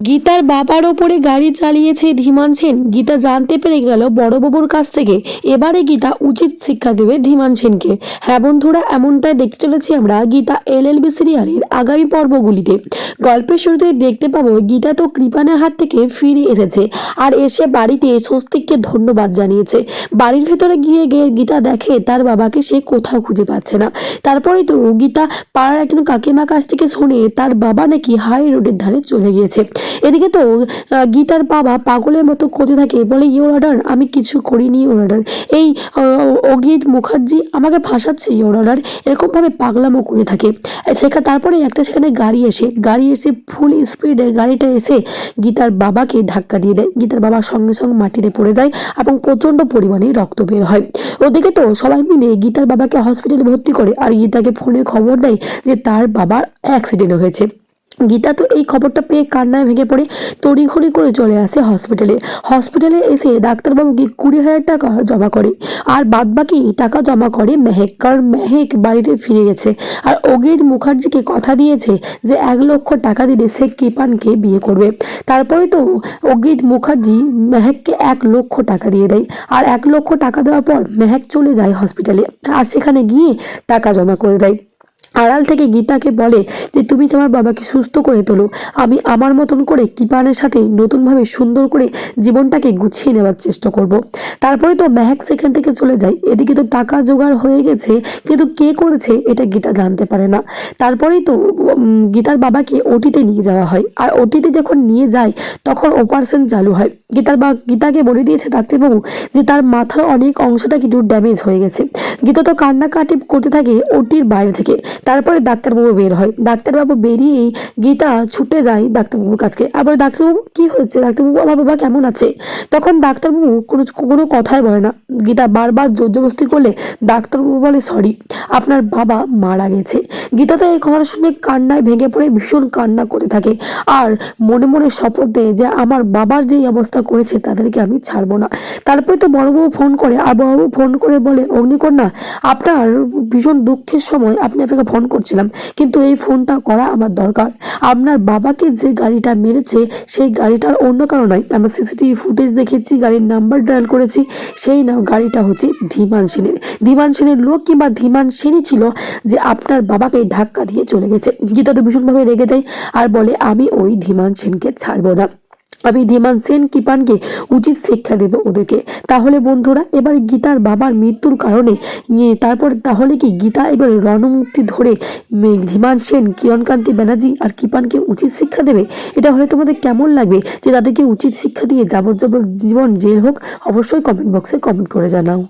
গীতার বাবার ওপরে গাড়ি চালিয়েছে ধীমান সেন। গীতা জানতে পেরে গেল বড়বাবুর কাছ থেকে, এবারে গীতা উচিত শিক্ষা দেবে ধীমান সেনকে। হ্যাঁ বন্ধুরা, এমনটাই দেখতে চলেছি আমরা গীতা এল এলএলবি সিরিয়ালের আগামী পর্বগুলিতে। গল্পের শুরুতে দেখতে পাবো গীতা তো কৃপানের হাত থেকে ফিরে এসেছে আর এসে বাড়িতে স্বস্তিককে ধন্যবাদ জানিয়েছে। বাড়ির ভেতরে গিয়ে গিয়ে গীতা দেখে তার বাবাকে সে কোথাও খুঁজে পাচ্ছে না। তারপরেই তো গীতা পাড়ার একজন কাকিমার কাছ থেকে শুনে তার বাবা নাকি হাই রোডের ধারে চলে গিয়েছে। এদিকে তো গীতার বাবা পাগলের মতো করতে থাকে, বলে ইওর অর্ডার আমি কিছু করিনি ইওর অর্ডার এই অগিত মুখার্জি আমাকে ফাঁসাচ্ছে ইওর অর্ডার এরকমভাবে পাগলামো করতে থাকে। সেখানে তারপরে একটা সেখানে গাড়ি এসে গাড়ি এসে ফুল স্পিডে গাড়িটা এসে গীতার বাবাকে ধাক্কা দিয়ে দেয়। গীতার বাবা সঙ্গে সঙ্গে মাটিতে পড়ে যায় এবং প্রচণ্ড পরিমাণে রক্ত বের হয়। ওদিকে তো সবাই মিলে গীতার বাবাকে হসপিটালে ভর্তি করে, আর গীতাকে ফোনে খবর দেয় যে তার বাবার অ্যাক্সিডেন্ট হয়েছে। গীতা, তো এই খবরটা পেয়ে কান্নায় ভেঙে পড়ে তড়িঘড়ি করে চলে আসে হসপিটালে হসপিটালে এসে ডাক্তারবাবুকে কুড়ি হাজার টাকা জমা করে আর বাদবাকি টাকা জমা করে মেহেক, কারণ মেহেক বাড়িতে ফিরে গেছে। আর অগ্রিত মুখার্জিকে কথা দিয়েছে যে, এক লক্ষ টাকা দিলে সে কৃপানকে বিয়ে করবে। তারপরে তো অগ্রিত মুখার্জি মেহেককে এক লক্ষ টাকা দিয়ে দেয় আর এক লক্ষ টাকা দেওয়ার পর মেহেক চলে যায় হসপিটালে আর সেখানে গিয়ে টাকা জমা করে দেয়। আড়াল থেকে গীতাকে বলে যে, তুমি তোমার বাবাকে সুস্থ করে তোলো। আমি আমার মতন করে কৃপানের সাথে নতুনভাবে সুন্দর করে জীবনটাকে গুছিয়ে নেওয়ার চেষ্টা করব। তারপরে তো মেহেক সেখান থেকে চলে যায়। এদিকে তো টাকা জোগাড় হয়ে গেছে, কিন্তু কে করেছে এটা গীতা জানতে পারে না। তারপরেই তো গীতার বাবাকে ওটিতে নিয়ে যাওয়া হয়। আর ওটিতে যখন নিয়ে যায়, তখন অপারেশন চালু হয়। গীতার বা, গীতাকে বলে দিয়েছে ডাক্তারবাবু যে, তার মাথার অনেক অংশটা কিন্তু ড্যামেজ হয়ে গেছে। গীতা তো কান্নাকাটি করতে থাকে ওটির বাইরে থেকে। তারপরে ডাক্তারবাবু বের হয়। ডাক্তারবাবু বেরিয়েই গীতা ছুটে যায় ডাক্তারবাবুর কাছে আবার ডাক্তারবাবু, কি হয়েছে? ডাক্তারবাবু, আমার বাবা কেমন আছে? তখন ডাক্তারবাবু কোনো কোনো কথাই বলে না। গীতা বারবার জোরজবস্তি করলে ডাক্তারবাবু বলে, সরি, আপনার বাবা মারা গেছে। গীতা তো এই কথাটা শুনে কান্নায় ভেঙে পড়ে, ভীষণ কান্না করতে থাকে। আর মনে মনে শপথ দেয় যে, আমার বাবার যেই অবস্থা করেছে, তাদেরকে আমি ছাড়বো না। তারপরে তো বড়বাবু ফোন করে আর বড়বাবু ফোন করে বলে, অগ্নিকন্যা, আপনার ভীষণ দুঃখের সময়, আপনি আপনাকে ফোন করছিলাম, কিন্তু এই ফোনটা করা আমার দরকার। আপনার বাবাকে যে গাড়িটা মেরেছে, সেই গাড়িটার অন্য কারও নয়, আমরা সিসিটিভি ফুটেজ দেখেছি, গাড়ির নাম্বার ডায়াল করেছি, সেই না গাড়িটা হচ্ছে ধীমান সেনের। ধীমান সেনের লোক কিংবা ধীমান সেনই ছিল যে আপনার বাবাকে ধাক্কা দিয়ে চলে গেছে। গীতা তো ভীষণভাবে রেগে যায় আর বলে, আমি ওই ধীমান সেনকে ছাড়বো না। আমি ধীমান সেন কিপানকে উচিত শিক্ষা দেব ওদেরকে। তাহলে বন্ধুরা এবার গীতার বাবার মৃত্যুর কারণে ইয়ে, তারপর তাহলে কি গীতা এবার রণমুক্তি ধরে ধীমান সেন কিরণকান্তি ব্যানার্জি আর কিপানকে উচিত শিক্ষা দেবে? এটা হলে তোমাদের কেমন লাগবে? যে তাদেরকে উচিত শিক্ষা দিয়ে যাবজ্জীবন জীবন জেল হোক অবশ্যই কমেন্ট বক্সে কমেন্ট করে জানাও।